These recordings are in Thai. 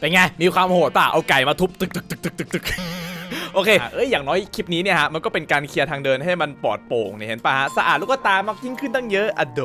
เป็นไง มีความโหดป่ะ เอาไก่มาทุบตึกตึกตึกตึกตึกตึกโอเค เอ้ย อย่างน้อยคลิปนี้เนี่ยฮะ มันก็เป็นการเคลียร์ทางเดินให้มันปลอดโปร่งเนี่ยเห็นป่ะฮะ สะอาดลูกตามากยิ่งขึ้นตั้งเยอะอะโด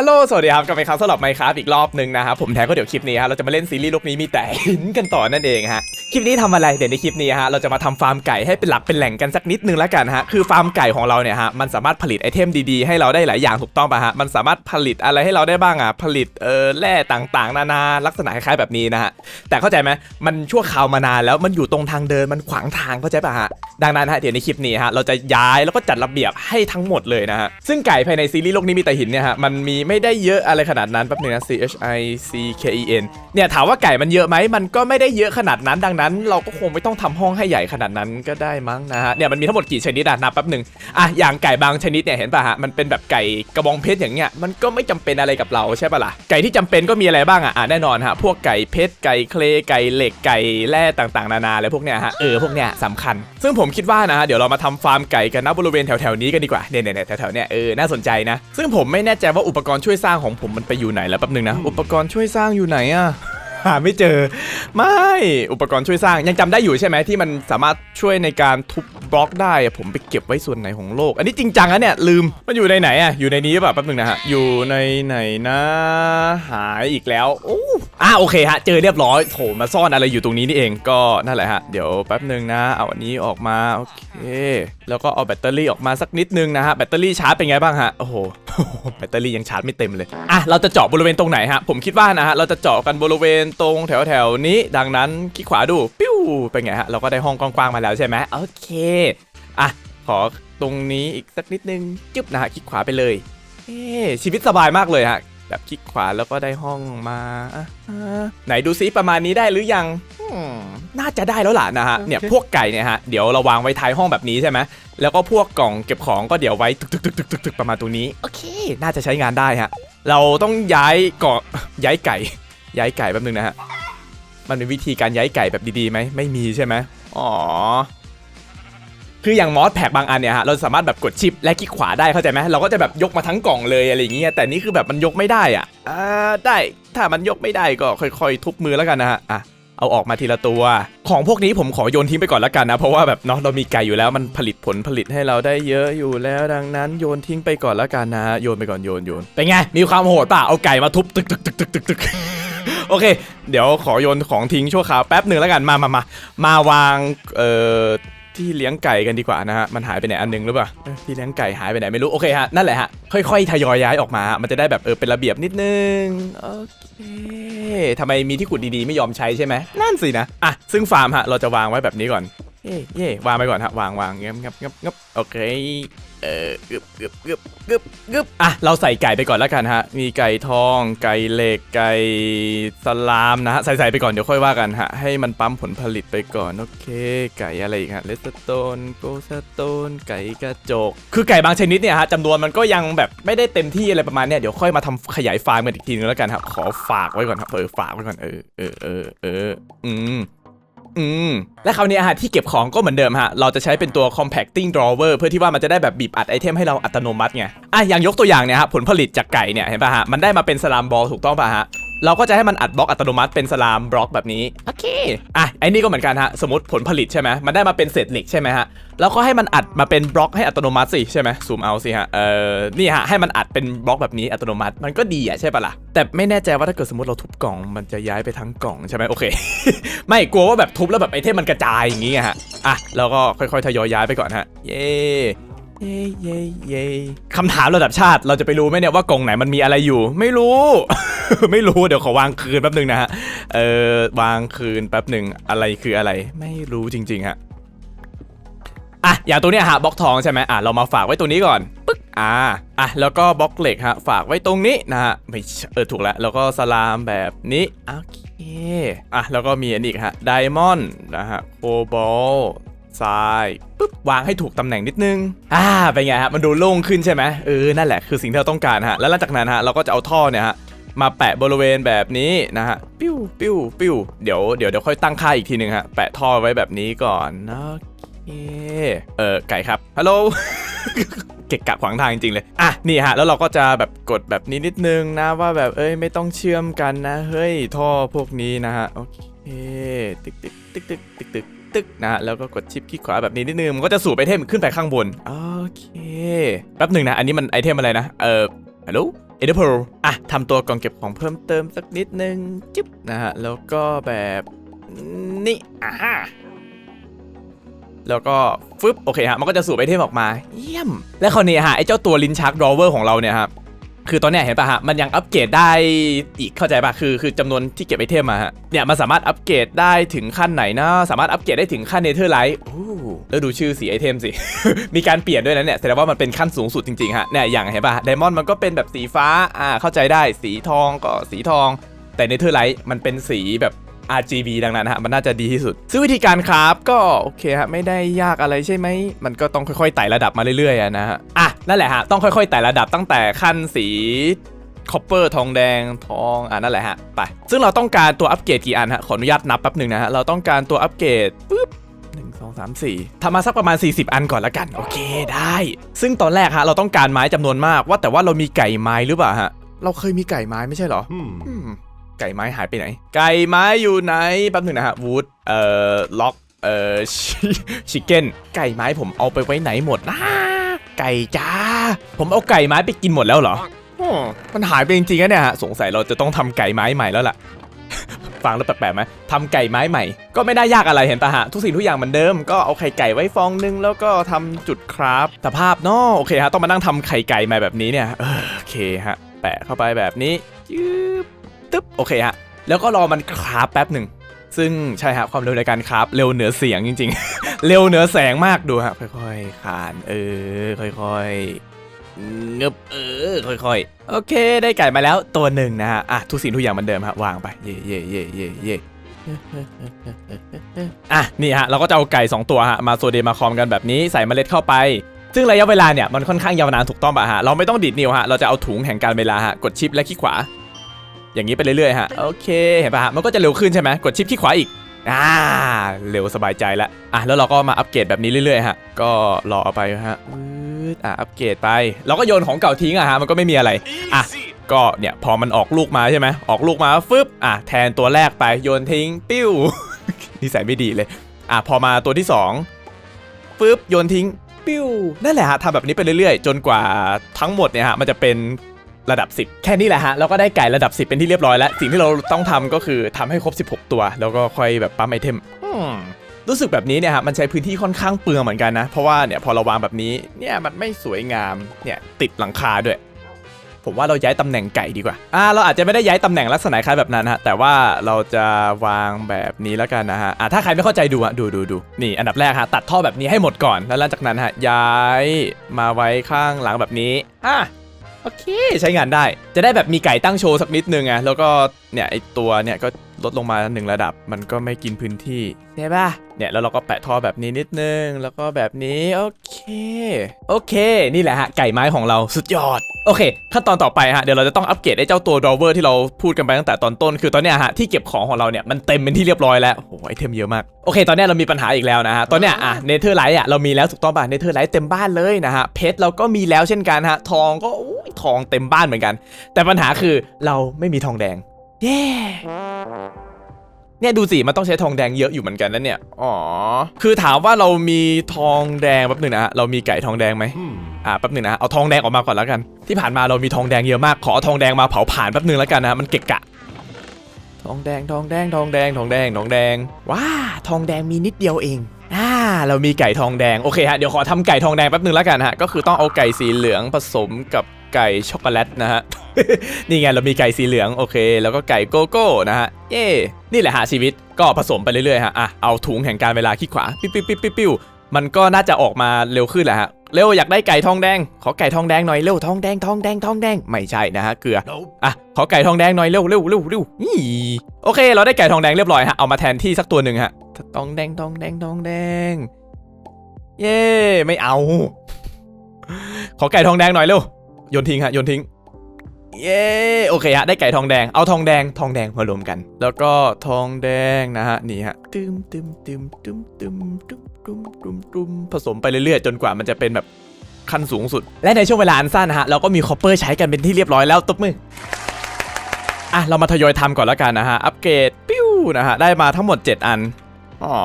ฮัลโหล สวัสดีครับ กลับมาอีกครั้งสำหรับไมค์ครับอีกรอบหนึ่งนะครับ ผมแทนก็เดี๋ยวคลิปนี้ฮะเราจะมาเล่นซีรีส์โลกนี้มีแต่หินกันต่อนั่นเองฮะ คลิปนี้ทำอะไร เดี๋ยวในคลิปนี้ฮะ เราจะมาทำฟาร์มไก่ให้เป็นหลักเป็นแหล่งกันสักนิดนึงแล้วกันฮะ คือฟาร์มไก่ของเราเนี่ยฮะ มันสามารถผลิตไอเทมดีๆ ให้เราได้หลายอย่างถูกต้องป่ะฮะ มันสามารถผลิตอะไรให้เราได้บ้างอะ ผลิตเออแร่ต่างๆ นานา ลักษณะคล้ายๆแบบนี้นะฮะ แต่เข้าใจไหมมันชั่วคราวมานานแล้ว มันอยู่ตรงทางเดิน มันขวางทางเข้าใจป่ะฮะ ดังนั้นฮะ เดี๋ยวในคลิปนี้ฮะ เราจะย้ายแล้วก็จัดระเบียบให้ทั้งหมดเลยนะฮะ ซึ่งไก่ภายในซีรีส์โลกนี้มีแต่หินเนี่ยฮะมันมีไม่ได้เยอะอะไรขนาดนั้นแป๊บนึงนะ C H I C K E N เนี่ยถามว่าไก่มันเยอะไหมมันก็ไม่ได้เยอะขนาดนั้นดังนั้น เราก็คงไม่ต้องทำห้องให้ใหญ่ขนาดนั้นก็ได้มั้งนะฮะเนี่ยมันมีทั้งหมดกี่ชนิดอะนับแป๊บหนึ่งอะอย่างไก่บางชนิดเนี่ยเห็นป่ะฮะมันเป็นแบบไก่กระบองเพชรอย่างเงี้ยมันก็ไม่จำเป็นอะไรกับเราใช่ป่ะล่ะไก่ที่จำเป็นก็มีอะไรบ้างอะอะแน่นอนฮะพวกไก่เพชรไก่เคลไก่เหล็กไก่แร่ต่างๆ นานาอะไรพวกเนี้ยฮะเออพวกเนี้ยสำคัญ ซึ่งผมคิดว่านะฮะเดี๋ยวเรามาทำฟาร์มไก่กันนะบริเวณแถวๆนี้กันดีกว่าเนี่ยเนี่ยแถวๆเนี้ยเออน่าสนใจนะซึ่งผมไม่แน่ใจว่าอุปกรณ์ช่วยสร้างของผมมันไปอยู่ไหนแล้วแป๊บหนึงนะ อุปกรณ์ช่วยสร้างอยู่ไหนอะหาไม่เจอ ไม่อุปกรณ์ช่วยสร้างยังจำได้อยู่ใช่ไหมที่มันสามารถช่วยในการทุบบล็อกได้อะผมไปเก็บไว้ส่วนไหนของโลก อันนี้จริงจังนะเนี่ยลืมมันอยู่ในไหนอะอยู่ในนี้หรือเปล่าแป๊บหนึงนะฮะอยู่ในไหนนะ หายอีกแล้วโอ้อ่าโอเคฮะเจอเรียบร้อยโถมาซ่อนอะไรอยู่ตรงนี้นี่เองก็นั่นแหละฮะเดี๋ยวแป๊บหนึงนะเอาอันนี้ออกมาโอเค แล้วก็เอาแบตเตอรี่ออกมาสักนิดนึงนะฮะแบตเตอรี่ชาร์จเป็นไงบ้างฮะโอ้โห แบตเตอรี่ยังชาร์จไม่เต็มเลย อะ เราจะเจาะบริเวณตรงไหนฮะ ผมคิดว่านะฮะ เราจะเจาะกันบริเวณตรงแถวแถวนี้ ดังนั้นคลิกขวาดู ปิ้ว เป็นไงฮะ เราก็ได้ห้องกว้างๆมาแล้วใช่ไหมโอเค อะ ขอตรงนี้อีกสักนิดนึง จึ๊บนะฮะ คลิกขวาไปเลย เอ๊ชีวิตสบายมากเลยฮะ แบบคลิกขวาแล้วก็ได้ห้องมาอะอะไหนดูซิประมาณนี้ได้หรือยังอืมน่าจะได้แล้วล่ะนะฮะเนี่ยพวกไก่เนี่ยฮะเดี๋ยวเราวางไว้ท้ายห้องแบบนี้ใช่ไหมแล้วก็พวกกล่องเก็บของก็เดี๋ยวไว้ตึกตึกตึกตึกตึกตึกประมาณตรงนี้โอเค น่าจะใช้งานได้ฮะเราต้องย้ายเกาะย้ายไก่ ย้ายไก่แป๊บนึงนะฮะมันมีวิธีการย้ายไก่แบบดีๆไหมไม่มีใช่ไหมอ๋อ คืออย่างมอสแพ็กบางอันเนี่ยฮะเราสามารถแบบกดชิปและคลิกขวาได้เข้าใจไหมเราก็จะแบบยกมาทั้งกล่องเลยอะไรอย่างเงี้ยแต่นี่คือแบบมันยกไม่ได้อะอ่าได้ถ้ามันยกไม่ได้ก็ค่อยๆ ทุบมือแล้วกันนะฮะอะเอาออกมาทีละตัว ของพวกนี้ผมขอโยนทิ้งไปก่อนแล้วกันนะ เพราะว่าแบบเนาะเรามีไก่อยู่แล้วมันผลิตผลผลิตให้เราได้เยอะอยู่แล้วดังนั้นโยนทิ้งไปก่อนแล้วกันนะ โยนไปก่อนโยนโยนเป็นไงมีความโหดป่ะเอาไก่มาทุบตึกตึกตึกตึกตึกตึกโอเค เดี๋ยวขอโยนของทิ้งชั่วคราวแป๊บหนึ่งแล้วกันมามามามาวางเอ่อ ที่เลี้ยงไก่กันดีกว่านะฮะ มันหายไปไหนอันหนึงหรือเปล่าเอ้ยที่เลี้ยงไก่หายไปไหนไม่รู้ โอเคฮะ นั่นแหละฮะ ค่อยๆ ทยอยย้ายออกมา มันจะได้แบบเออเป็นระเบียบนิดนึง โอเคทำไมมีที่ขุดดีๆไม่ยอมใช้ใช่ไหม นั่นสินะ อะ ซึ่งฟาร์มฮะ เราจะวางไว้แบบนี้ก่อน เย่เย่วางไปก่อนฮะ วางวางเงียบงับงับงับโอเค เออกึบกึบกึบกึบกึบอะ เราใส่ไก่ไปก่อนแล้วกันฮะ มีไก่ทอง ไก่เหล็ก ไก่สลามนะฮะ ใส่ใส่ไปก่อนเดี๋ยวค่อยว่ากันฮะ ให้มันปั๊มผลผลิตไปก่อน โอเค ไก่อะไรอีกฮะเลสโตนโกสโตน ไก่กระจก คือไก่บางชนิดเนี่ยฮะจำนวนมันก็ยังแบบไม่ได้เต็มที่อะไรประมาณเนี้ย เดี๋ยวค่อยมาทำขยายฟาร์มกันอีกทีนึงแล้วกันครับ ขอฝากไว้ก่อนครับ เออ ฝากไว้ก่อน เออ เออ เออ เออ อืม อืมและคราวนี้ฮะที่เก็บของก็เหมือนเดิมฮะ เราจะใช้เป็นตัว compacting drawer เพื่อที่ว่ามันจะได้แบบบีบอัดไอเทมให้เราอัตโนมัติไงอะอย่างยกตัวอย่างเนี่ยฮะผลผลิตจากไก่เนี่ยเห็นป่ะฮะมันได้มาเป็นสลามบอลถูกต้องป่ะฮะ เราก็จะให้มันอัดบล็อกอัตโนมัติเป็นสลามบล็อกแบบนี้ โอเค อะไอ้นี่ก็เหมือนกันฮะ สมมติผลผลิตใช่ไหมมันได้มาเป็นเศษเหล็กใช่ไหมฮะ แล้วก็ให้มันอัดมาเป็นบล็อกให้อัตโนมัติสิใช่ไหมซูมเอาสิฮะ เออนี่ฮะ ให้มันอัดเป็นบล็อกแบบนี้อัตโนมัติ มันก็ดีอะใช่ปะล่ะ แต่ไม่แน่ใจว่าถ้าเกิดสมมติเราทุบกล่อง มันจะย้ายไปทั้งกล่องใช่ไหมโอเค ไม่กลัวว่าแบบทุบแล้วแบบไอเทมมันกระจายอย่างงี้ไงฮะ อะ แล้วก็ค่อยๆทยอยย้ายไปก่อนฮะ เย้ เย้เย้เย้คำถามระดับชาติเราจะไปรู้ไหมเนี่ยว่ากล่องไหนมันมีอะไรอยู่ ไม่รู้ ไม่รู้เดี๋ยวขอวางคืนแป๊บหนึ่งนะฮะเออวางคืนแป๊บหนึ่งอะไรคืออะไร ไม่รู้จริงๆฮะอะอย่างตัวเนี้ยฮะบล็อกทองใช่ไหมอะเรามาฝากไว้ตรงนี้ก่อนปึ๊กอ่าอะแล้วก็บล็อกเหล็กฮะฝากไว้ตรงนี้นะฮะไม่เออถูกแล้วแล้วก็สลามแบบนี้โอเคอะแล้วก็มีอันนี้อีกฮะไดมอนด์นะฮะโคบอล ทรายปึ๊บวางให้ถูกตำแหน่งนิดนึง อ่าเป็นไงฮะมันดูโล่งขึ้นใช่ไหมเออนั่นแหละคือสิ่งที่เราต้องการฮะแล้วหลังจากนั้นฮะเราก็จะเอาท่อเนี่ยฮะมาแปะบริเวณแบบนี้นะฮะปิ้วปิ้วปิ้วเดี๋ยวเดี๋ยวเดี๋ยวค่อยตั้งค่าอีกทีหนึ่งฮะแปะท่อไว้แบบนี้ก่อนโอเคเออไก่ครับฮัลโหลเกะกะขวางทางจริงๆเลย อะ นี่ฮะ แล้วเราก็จะแบบกดแบบนี้นิดนึงนะว่าแบบเอ้ยไม่ต้องเชื่อมกันนะ เฮ้ยท่อพวกนี้นะฮะ โอเคตึกตึกตึกตึกตึกตึก ตึกนะฮะแล้วก็กดชิปคลิกขวาแบบนี้นิดนึงมันก็จะสูบไอเทมขึ้นไปข้างบนโอเคแป๊บหนึ่งนะอันนี้มันไอเทมอะไรนะเออฮัลโหลเอเดอร์เพลอะทำตัวกล่องเก็บของเพิ่มเติมสักนิดนึงจิ๊บนะฮะแล้วก็แบบนี่อ่าฮะแล้วก็ฟึบโอเคฮะมันก็จะสูบไอเทมออกมาเยี่ยมและคราวนี้ฮะไอเจ้าตัวลิ้นชักดรอเวอร์ของเราเนี่ยครับ คือตอนเนี้ยเห็นปะฮะ มันยังอัปเกรดได้อีกเข้าใจปะคือคือจำนวนที่เก็บไอเทมมาฮะ เนี่ยมันสามารถอัปเกรดได้ถึงขั้นไหนนะ สามารถอัปเกรดได้ถึงขั้นเนเธอร์ไลท์โอ้แล้วดูชื่อสีไอเทมสิ มีการเปลี่ยนด้วยนะเนี่ย แสดงว่ามันเป็นขั้นสูงสุดจริงๆฮะ เนี่ยอย่างเห็นปะไดมอนด์มันก็เป็นแบบสีฟ้า อ่า เข้าใจได้ สีทองก็สีทอง แต่เนเธอร์ไลท์มันเป็นสีแบบ RGB ดังนั้นฮะ มันน่าจะดีที่สุด ซึ่งวิธีการคราฟก็โอเคฮะ ไม่ได้ยากอะไรใช่ไหม มันก็ต้องค่อยๆไต่ระดับมาเรื่อยๆนะฮะ อะ นั่นแหละฮะ ต้องค่อยๆไต่ระดับตั้งแต่ขั้นสีคอปเปอร์ทองแดงทองอะนั่นแหละฮะ ไป ซึ่งเราต้องการตัวอัปเกรดกี่อันฮะ ขออนุญาตนับแป๊บหนึ่งนะฮะ เราต้องการตัวอัปเกรดปุ๊บหนึ่งสองสามสี่ทำมาสักประมาณ 40 อันก่อนละกัน โอเคได้ ซึ่งตอนแรกฮะ เราต้องการไม้จำนวนมากว่าแต่ว่าเรามีไก่ไม้หรือเปล่าฮะ เราเคยมีไก่ไม้ไม่ใช่เหรอ Hmm. อืม ไก่ไม้หายไปไหน ไก่ไม้อยู่ไหนแป๊บหนึงนะฮะวูดเอ่อล็อกเอ่อชิคเก้นไก่ไม้ผมเอาไปไว้ไหนหมดนะ ไก่จ้า ผมเอาไก่ไม้ไปกินหมดแล้วเหรออมันหายไปจริงๆนะเนี่ยฮะสงสัยเราจะต้องทำไก่ไม้ใหม่แล้วล่ะ ฟังแล้วแปลกๆไหมทำไก่ไม้ใหม่ ก็ไม่ได้ยากอะไรเห็นปะฮะ ทุกสิ่งทุกอย่างเหมือนเดิม ก็เอาไข่ไก่ไว้ฟองนึงแล้วก็ทำจุดคราฟสภาพเนาะโอเคฮะต้องมานั่งทำไข่ไก่มาแบบนี้เนี่ยเออโอเคฮะ แปะเข้าไปแบบนี้ยืบตึ๊บโอเคฮะแล้วก็รอมันคราฟแป๊บหนึ่ง ซึ่งใช่ฮะความเร็วในการคราฟเร็วเหนือเสียงจริง ๆ เร็วเหนือแสงมากดูฮะค่อยๆขานเออค่อยๆเงบเออค่อยๆ โอเค ได้ไก่มาแล้วตัวหนึ่งนะฮะอะทุกสิ่งทุกอย่างเหมือนเดิมฮะวางไปเย่เย่เย่เย่เย่อะนี่ฮะเราก็จะเอาไก่ 2 ตัวฮะมาโซเดมาคอมกันแบบนี้ใส่เมล็ดเข้าไป ซึ่งระยะเวลาเนี่ยมันค่อนข้างยาวนานถูกต้องป่ะฮะเราไม่ต้องดีดนิ้วฮะเราจะเอาถุงแห่งการเวลาฮะกดชิปและคลิกขวา อย่างนี้ไปเรื่อยๆฮะโอเคเห็นป่ะฮะมันก็จะเร็วขึ้นใช่ไหมกดชิปคลิกขวาอีกอ่าเร็วสบายใจแล้วอะแล้วเราก็มาอัปเกรดแบบนี้เรื่อยๆฮะก็รอเอาไปฮะวืดอะอัปเกรดไปเราก็โยนของเก่าทิ้งอะฮะมันก็ไม่มีอะไรอะก็เนี่ยพอมันออกลูกมาใช่ไหมออกลูกมาฟึบอะแทนตัวแรกไปโยนทิ้งปิ้วนิสัยไม่ดีเลยอะพอมาตัวที่สองฟึบโยนทิ้งปิ้วนั่นแหละฮะทำแบบนี้ไปเรื่อยๆ จนกว่าทั้งหมดเนี่ยฮะมันจะเป็น ระดับ 10 แค่นี้แหละฮะเราก็ได้ไก่ระดับ 10 เป็นที่เรียบร้อยแล้ว สิ่งที่เราต้องทำก็คือทำให้ครบ 16 ตัว แล้วก็ค่อยแบบปั๊มไอเทมอืมรู้สึกแบบนี้เนี่ยฮะมันใช้พื้นที่ค่อนข้างเปลืองเหมือนกันนะ เพราะว่าเนี่ยพอเราวางแบบนี้เนี่ยมันไม่สวยงามเนี่ยติดหลังคาด้วย ผมว่าเราย้ายตำแหน่งไก่ดีกว่าอ่าเราอาจจะไม่ได้ย้ายตำแหน่งลักษณะคล้ายแบบนั้นฮะแต่ว่าเราจะวางแบบนี้แล้วกันนะฮะอ่าถ้าใครไม่เข้าใจดูอะดูดูดูนี่อันดับแรกฮะตัดท่อแบบนี้ให้หมดก่อนแล้วหลังจากนั้นฮะย้ายมาไว้ข้างหลังแบบนี้อะ โอเค ใช้งานได้ จะได้แบบมีไก่ตั้งโชว์สักนิดนึงไงแล้วก็เนี่ยไอตัวเนี่ยก็ลดลงมาหนึ่งระดับ มันก็ไม่กินพื้นที่ใช่ป่ะเนี่ยแล้วเราก็แปะท่อแบบนี้นิดนึง แล้วก็แบบนี้โอเคโอเค นี่แหละฮะไก่ไม้ของเราสุดยอดโอเคขั้นตอนต่อไปฮะเดี๋ยวเราจะต้องอัปเกรดไอ้เจ้าตัวดรอเวอร์ที่เราพูดกันไปตั้งแต่ตอนต้นคือตอนเนี้ยฮะที่เก็บของของเราเนี่ยมันเต็มเป็นที่เรียบร้อยแล้วโอ้โหไอเทมเยอะมากโอเคตอนเนี้ยเรามีปัญหาอีกแล้วนะฮะตอนเนี้ยอะเนเธอร์ไลท์อะเรามีแล้วถูกต้องป่ะเนเธอร์ไลท์เต็มบ้านเลยนะฮะเพชรเราก็มีแล้วเช่นกันฮะทองก็โอ้ยทองเต็มบ้านเหมือนกัน แต่ปัญหาคือเราไม่มีทองแดง เย้เนี่ยดูสิมันต้องใช้ทองแดงเยอะอยู่เหมือนกันนะเนี่ย อ๋อ คือถามว่าเรามีทองแดงแป๊บหนึ่งนะฮะ เรามีไก่ทองแดงไหม Hmm. อ่าแป๊บหนึ่งนะฮะเอาทองแดงออกมาก่อนแล้วกัน ที่ผ่านมาเรามีทองแดงเยอะมาก ขอเอาทองแดงมาเผาผ่านแป๊บหนึ่งแล้วกันนะฮะมันเกะกะ ทองแดง ทองแดง ทองแดง ทองแดง ทองแดง ว้า ทองแดงมีนิดเดียวเอง อ่า เรามีไก่ทองแดง โอเคฮะ เดี๋ยวขอทำไก่ทองแดงแป๊บหนึ่งแล้วกันฮะ ก็คือต้องเอาไก่สีเหลืองผสมกับ ไก่ช็อกโกแลตนะฮะ นี่ไงเรามีไก่สีเหลืองโอเค แล้วก็ไก่โกโก้นะฮะ เย่นี่แหละฮะชีวิตก็ผสมไปเรื่อยๆฮะ อะ เอาถุงแห่งการเวลาขี้ขวา ปิ๊บปิ๊บปิ๊บปิ๊บปิ๊วมันก็น่าจะออกมาเร็วขึ้นแหละฮะ เร็วอยากได้ไก่ทองแดง ขอไก่ทองแดงหน่อยเร็วทองแดงทองแดงทองแดงไม่ใช่นะฮะเกลือ Nope. อะขอไก่ทองแดงหน่อยเร็วเร็วเร็วเร็วนี่โอเค เราได้ไก่ทองแดงเรียบร้อยฮะ เอามาแทนที่สักตัวหนึ่งฮะ ทองแดงทองแดงทองแดง เย้ไม่เอา ขอไก่ทองแดงหน่อยเร็ว โยนทิ้งฮะโยนทิ้งเย้โอเคฮะได้ไก่ทองแดงเอาทองแดงทองแดงมารวมกัน แล้วก็ทองแดงนะฮะนี่ฮะตึมตึมตึมตึมตึมตึมตึมตึมตึมผสมไปเรื่อยๆ จนกว่ามันจะเป็นแบบขั้นสูงสุด และในช่วงเวลาอันสั้นนะฮะเราก็มีคอปเปอร์ใช้กันเป็นที่เรียบร้อยแล้วตบมืออะเรามาทยอยทำก่อนแล้วกันนะฮะอัปเกรดปิ้วนะฮะได้มาทั้งหมด 7 อันอ๋อ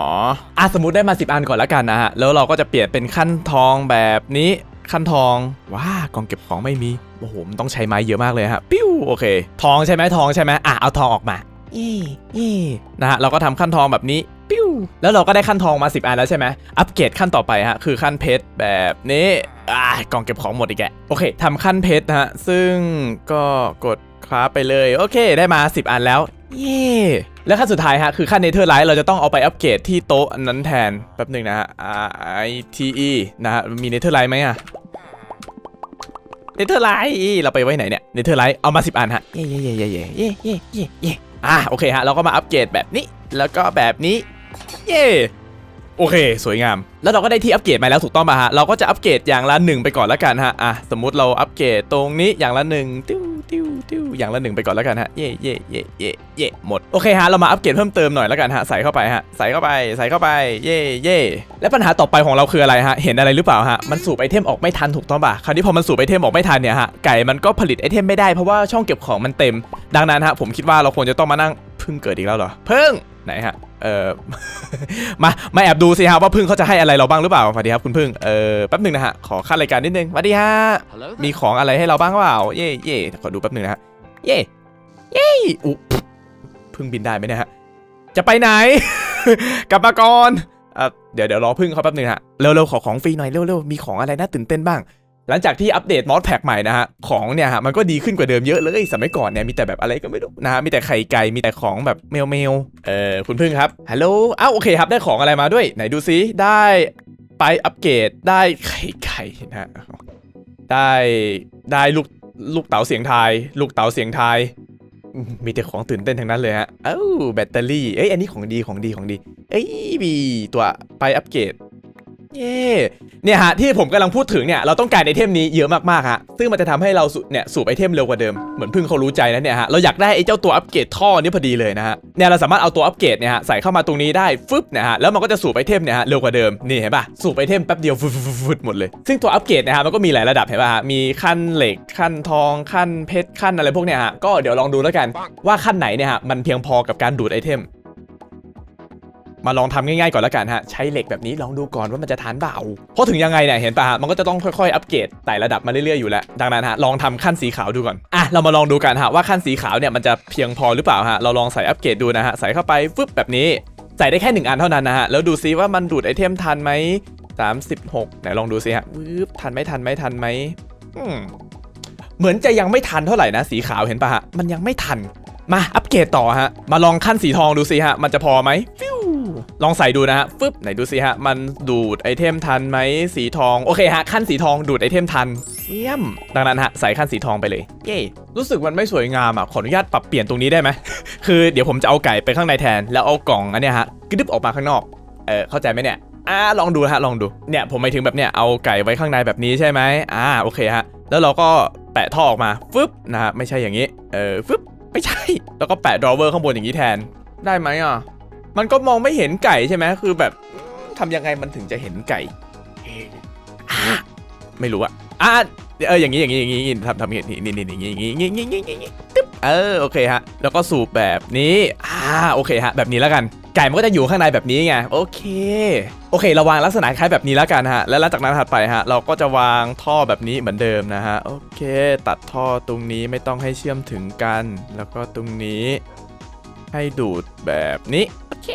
อะสมมติได้มา 10 อันก่อนแล้วกันนะฮะแล้วเราก็จะเปลี่ยนเป็นขั้นทองแบบนี้ ขั้นทอง ว้ากองเก็บของไม่มี โอ้โห มันต้องใช้ไม้เยอะมากเลยฮะ ปิ้ว โอเค ทองใช่ไหมทองใช่ไหมอะ เอาทองออกมาเย่เย่นะฮะ เราก็ทำขั้นทองแบบนี้ ปิ้ว แล้วเราก็ได้ขั้นทองมา 10 อันแล้วใช่ไหม อัปเกรดขั้นต่อไปฮะ คือขั้นเพชรแบบนี้ อ่ากองเก็บของหมดอีกแกโอเคทำขั้นเพชรนะฮะ ซึ่งก็กดคราฟไปเลย โอเค ได้มา 10 อันแล้ว เย่ แล้วขั้นสุดท้ายฮะคือขั้นเนเธอร์ไลท์เราจะต้องเอาไปอัปเกรดที่โต๊ะนั้นแทนแป๊บหนึ่งนะฮะ R I T E นะฮะมีเนเธอร์ไลท์ไหมอะเนเธอร์ไลท์เราไปไว้ไหนเนี่ยเนเธอร์ไลท์เอามา 10 อันฮะเย่เย่เย่เย่เย่เย่เย่เย่เย่อะโอเคฮะเราก็มาอัปเกรดแบบนี้ แล้วก็แบบนี้ เย่โอเค สวยงาม แล้วเราก็ได้ที่อัปเกรดมาแล้วถูกต้องป่ะฮะ เราก็จะอัปเกรดอย่างละหนึ่งไปก่อนล้วกันฮะ อะ สมมุติเราอัปเกรดตรงนี้อย่างละหนึ่งติ้วติ้วติ้ว อย่างละหนึ่งไปก่อนแล้วกันฮะเย่เย่เย่เย่เย่หมดโอเคฮะเรามาอัปเกรดเพิ่มเติมหน่อยแล้วกันฮะใส่เข้าไปฮะใส่เข้าไปใส่เข้าไปเย่เย่และปัญหาต่อไปของเราคืออะไรฮะเห็นอะไรหรือเปล่าฮะมันสูบไอเทมออกไม่ทันถูกต้องป่ะคราวนี้พอมันสูบไอเทมออกไม่ทันเนี่ยฮะไก่มันก็ผลิตไอเทมไม่ได้เพราะว่าช่องเก็บของมันเต็ม ดังนั้นฮะผมคิดว่าเราควรจะต้องมานั่งพึ่งเกิดอีกแล้วเหรอพึ่งไหนฮะ เออมา มาแอบดูสิฮะว่าพึ่งเขาจะให้อะไรเราบ้างหรือเปล่าสวัสดีครับคุณพึ่ง เออแป๊บหนึ่งนะฮะ ขอขั้นรายการนิดนึงสวัสดีฮะ Hello มีของอะไรให้เราบ้างเปล่า เย่เย่ขอดูแป๊บหนึ่งนะฮะ เย่เย่อุ๊พึ่งบินได้ไหมเนี่ยฮะ จะไปไหน กลับมาก่อนอเดี๋ยวเดี๋ยวรอพึ่งเขาแป๊บหนึ่งฮะ เร็วๆขอของฟรีหน่อยเร็วๆมีของอะไรน่าตื่นเต้นบ้าง หลังจากที่อัปเดตมอสแพ็กใหม่นะฮะ ของเนี่ยฮะมันก็ดีขึ้นกว่าเดิมเยอะเลย สมัยก่อนเนี่ยมีแต่แบบอะไรก็ไม่รู้นะฮะ มีแต่ไข่ไก่ มีแต่ของแบบเมลเมลเออคุณพึ่งครับ ฮัลโหล อ้าวโอเคครับได้ของอะไรมาด้วย ไหนดูซิได้ไปอัปเกรดได้ไข่ไก่นะได้ได้ลูก ลูกเต๋าเสียงทาย ลูกเต๋าเสียงทายมมีแต่ของตื่นเต้นทั้งนั้นเลยฮะเอ้าแบตเตอรี่ เอ้ย อันนี้ของดีของดีของดี เอ้ยมีตัวไปอัปเกรด เย่เนี่ยฮะที่ผมกำลังพูดถึงเนี่ยเราต้องการไอเทมนี้เยอะมากๆฮะซึ่งมันจะทำให้เราเนี่ยสูบไอเทมเร็วกว่าเดิมเหมือนพึ่งเขารู้ใจนะเนี่ยฮะเราอยากได้ไอเจ้าตัวอัปเกรดท่อนี้พอดีเลยนะฮะเนี่ยเราสามารถเอาตัวอัปเกรดเนี่ยฮะใส่เข้ามาตรงนี้ได้ฟึบนี่ยฮะแล้วมันก็จะสูบไอเทมเนี่ยฮะเร็วกว่าเดิมนี่เห็นป่ะสูบไอเทมแป๊บเดียวฟึดฟึดฟึดฟึดหมดเลย ซึ่งตัวอัปเกรดนะฮะมันก็มีหลายระดับเห็นป่ะฮะมีขั้นเหล็กขั้นทองขั้นเพชรขั้นอะไรพวกเนี่ยฮะก็เดี๋ยวลองดูแล้วกันว่าขั้นไหนเนี่ยฮะมันเพียงพอกับการดูดไอเทม มาลองทำง่ายๆก่อนแล้วกันฮะ ใช้เหล็กแบบนี้ลองดูก่อนว่ามันจะทานเปล่าเพราะถึงยังไงเนี่ยเห็นปะฮะมันก็จะต้องค่อยๆ อัปเกรดไต่ระดับมาเรื่อยๆอยู่แล้วดังนั้นฮะลองทำขั้นสีขาวดูก่อนอะเรามาลองดูกันฮะว่าขั้นสีขาวเนี่ยมันจะเพียงพอหรือเปล่าฮะเราลองใส่อัปเกรดดูนะฮะใส่เข้าไปฟึบแบบนี้ใส่ได้แค่หนึ่งอันเท่านั้นนะฮะแล้วดูซิว่ามันดูดไอเทมทันไหม36ไหนลองดูซิฮะวืบทันไหมทันไหมทันไหมอืมเหมือนจะยังไม่ทันเท่าไหร่นะสีขาวเห็นปะฮะมันยังไม่ทันมาอัปเกรดต่อฮะ มาลองขั้นสีทองดูสิฮะ มันจะพอไหม ลองใส่ดูนะฮะฟึบไหนดูสิฮะ มันดูดไอเทมทันไหมสีทอง โอเคฮะ ขั้นสีทองดูดไอเทมทัน เยี่ยม ดังนั้นฮะ ใส่ขั้นสีทองไปเลย เย้รู้สึกมันไม่สวยงามอะ ขออนุญาตปรับเปลี่ยนตรงนี้ได้ไหม คือเดี๋ยวผมจะเอาไก่ไปข้างในแทน แล้วเอากล่องอันเนี้ยฮะกระดึบออกมาข้างนอก เออเข้าใจไหมเนี่ยอ่าลองดูฮะลองดูเนี่ยผมหมายถึงแบบเนี้ยเอาไก่ไว้ข้างในแบบนี้ใช่ไหมอ่าโอเคฮะแล้วเราก็แปะท่อออกมาฟึบนะฮะไม่ใช่อย่างนี้เออฟึบไม่ใช่ แล้วก็แปะดรอเวอร์ข้างบนอย่างนี้แทนได้ไหมอะ มันก็มองไม่เห็นไก่ใช่ไหมคือแบบอืมทำยังไงมันถึงจะเห็นไก่เอ๊ะอะไม่รู้อะอะเอออย่างนี้อย่างนี้อย่างนี้ทำทำอย่างนี้นี่นี่นี่อย่างนี้อย่างนี้อย่างนี้อย่างนี้อย่างนี้ตึ๊บเออโอเคฮะแล้วก็สูบแบบนี้อ่าโอเคฮะแบบนี้แล้วกันไก่มันก็จะอยู่ข้างในแบบนี้ไงโอเค โอเคเราวางลักษณะคล้ายแบบนี้แล้วกันฮะ แล้วหลังจากนั้นถัดไปฮะ เราก็จะวางท่อแบบนี้เหมือนเดิมนะฮะโอเค ตัดท่อตรงนี้ไม่ต้องให้เชื่อมถึงกัน แล้วก็ตรงนี้ให้ดูดแบบนี้โอ เค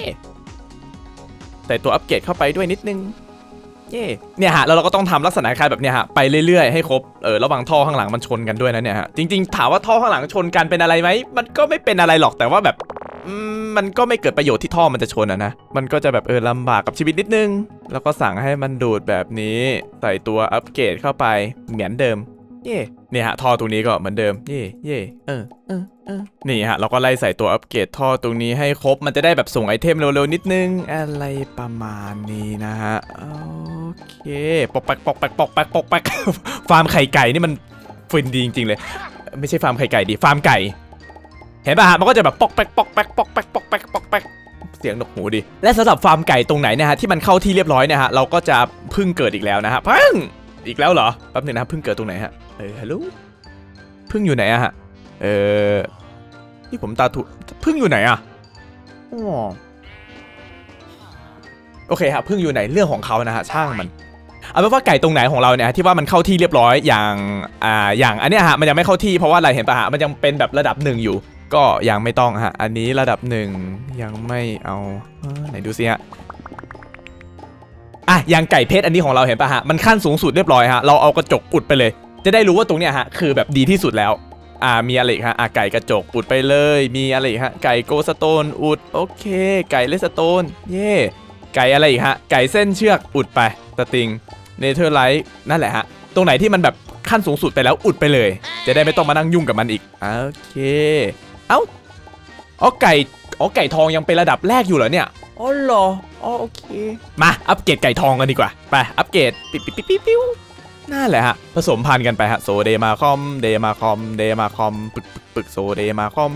แต่ตัวอัปเกรดเข้าไปด้วยนิดนึง เย่เนี่ยฮะแล้วเราก็ต้องทำลักษณะคล้ายแบบเนี้ยฮะไปเรื่อยๆให้ครบเออระหว่างท่อข้างหลังมันชนกันด้วยนะเนี่ยฮะจริงๆถามว่าท่อข้างหลังชนกันเป็นอะไรไหมมันก็ไม่เป็นอะไรหรอกแต่ว่าแบบมมันก็ไม่เกิดประโยชน์ที่ท่อมันจะชนอะนะ มันก็จะแบบเออลำบากกับชีวิตนิดนึง แล้วก็สั่งให้มันดูดแบบนี้ ใส่ตัวอัปเกรดเข้าไปเหมือนเดิม เย่เนี่ยฮะท่อตรงนี้ก็เหมือนเดิม เย่เย่เออเออเออนี่ฮะเราก็ไล่ใส่ตัวอัปเกรดท่อตรงนี้ให้ครบมันจะได้แบบส่งไอเทมเร็วๆนิดนึง อะไรประมาณนี้นะฮะโอเคปอกแปกปอกแปกปอกแปกปอกแปกฟาร์มไข่ไก่นี่มันฟินดีจริงๆเลย ไม่ใช่ฟาร์มไข่ไก่ดิฟาร์มไก่ เห็นป่ะฮะมันก็จะแบบปอกแป๊กปอกแป๊กปอกแป๊กปอกแป๊กปอกแป๊กเสียงนกหูดิ และสำหรับฟาร์มไก่ตรงไหนนะฮะที่มันเข้าที่เรียบร้อยเนี่ยฮะเราก็จะพึ่งเกิดอีกแล้วนะฮะพึ่งอีกแล้วเหรอแป๊บหนึงนะพึ่งเกิดตรงไหนฮะ เออฮัลโหลพึ่งอยู่ไหนอะฮะ เออนี่ผมตาถูพึ่งอยู่ไหนอะอ๋อโอเคครับพึ่งอยู่ไหนเรื่องของเขานะฮะช่างมันเอาเป็นว่าไก่ตรงไหนของเราเนี่ยที่ว่ามันเข้าที่เรียบร้อยอย่างอ่าอย่างอันเนี้ยฮะมันยังไม่เข้าที่เพราะว่าอะไรเห็นปะฮะมันยังเป็นแบบระดับหนึ่งอยู่ ก็ยังไม่ต้องฮะอันนี้ระดับหนึ่งยังไม่เอาไหนดูสิฮะอะอย่างไก่เพชรอันนี้ของเราเห็นปะฮะมันขั้นสูงสุดเรียบร้อยฮะเราเอากระจกอุดไปเลย จะได้รู้ว่าตรงเนี้ยฮะคือแบบดีที่สุดแล้วอ่ามีอะไรฮะอะไก่กระจกอุดไปเลย มีอะไรฮะไก่โกสโตนอุดโอเค ไก่เลสโตนเย่ไก่อะไรอีกฮะไก่เส้นเชือกอุดไปสติงเนเธอร์ไลท์นั่นแหละฮะตรงไหนที่มันแบบขั้นสูงสุดไปแล้วอุดไปเลย จะได้ไม่ต้องมานั่งยุ่งกับมันอีกโอเค เอ้าอ๋อไก่อ๋อไก่ทองยังเป็นระดับแรกอยู่เหรอเนี่ยอ๋อเหรออ๋อโอเค มาอัปเกรดไก่ทองกันดีกว่าไปอัปเกรดปิ๊บปิ๊บปิ๊บปิ๊บปิ๊บ นั่นแหละฮะ ผสมพันธุ์กันไปฮะ โซเดมาคอม เดมาคอม เดมาคอม ปึกปึกปึกโซเดมาคอม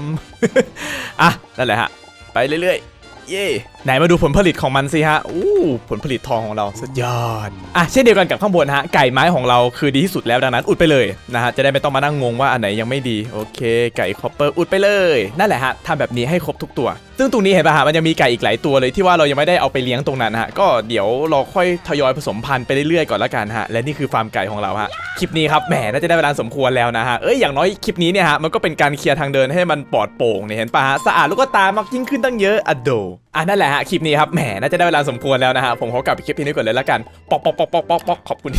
อะ นั่นแหละฮะ ไปเรื่อยๆ เย่ไหนมาดูผลผลิตของมันสิฮะ อู้ ผลผลิตทองของเราสุดยอดอะเช่นเดียวกันกับข้างบนฮะไก่ไม้ของเราคือดีที่สุดแล้วดังนั้นอุดไปเลยนะฮะจะได้ไม่ต้องมานั่งงงว่าอันไหนยังไม่ดีโอเค ไก่คอปเปอร์อุดไปเลยนั่นแหละฮะทำแบบนี้ให้ครบทุกตัว ซึ่งตรงนี้เห็นป่ะฮะมันยังมีไก่อีกหลายตัวเลยที่ว่าเรายังไม่ได้เอาไปเลี้ยงตรงนั้นฮะก็เดี๋ยวเราค่อยทยอยผสมพันธุ์ไปเรื่อยๆก่อนละกันฮะและนี่คือฟาร์มไก่ของเราฮะคลิปนี้ครับแหมน่าจะได้เวลาสมควรแล้วนะฮะเอ้ยอย่างน้อยคลิปนี้เนี่ยฮะมันก็เป็นการเคลียร์ทางเดินให้มันปลอดโปร่งเนี่ยเห็นปะฮะสะอาดลูกก็ตามากยิ่งขึ้นตั้งเยอะอะโดอะนั่นแหละฮะคลิปนี้ครับแหมน่าจะได้เวลาสมควรแล้วนะฮะผมขอกลับไปคลิปนี้ก่อนเลยละกันปอกปอกปอกปอกปอกปอกขอบคุณ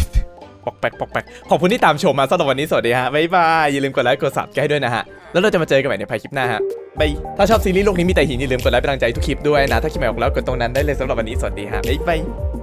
ปอกแป๊กปอกแป๊กขอบคุณที่ตามชมมาสำหรับวันนี้สวัสดีฮะบ๊ายบายอย่าลืมกดไลค์กดซับสไครต์ด้วยนะฮะแล้วเราจะมาเจอกันใหม่ในภายคลิปหน้าฮะบายถ้าชอบซีรีส์โลกนี้มีแต่หินอย่าลืมกดไลค์เป็นกำลังใจทุกคลิปด้วยนะถ้าคลิปใหม่ออกแล้วกดตรงนั้นได้เลยสำหรับวันนี้สวัสดีฮะบ๊ายบาย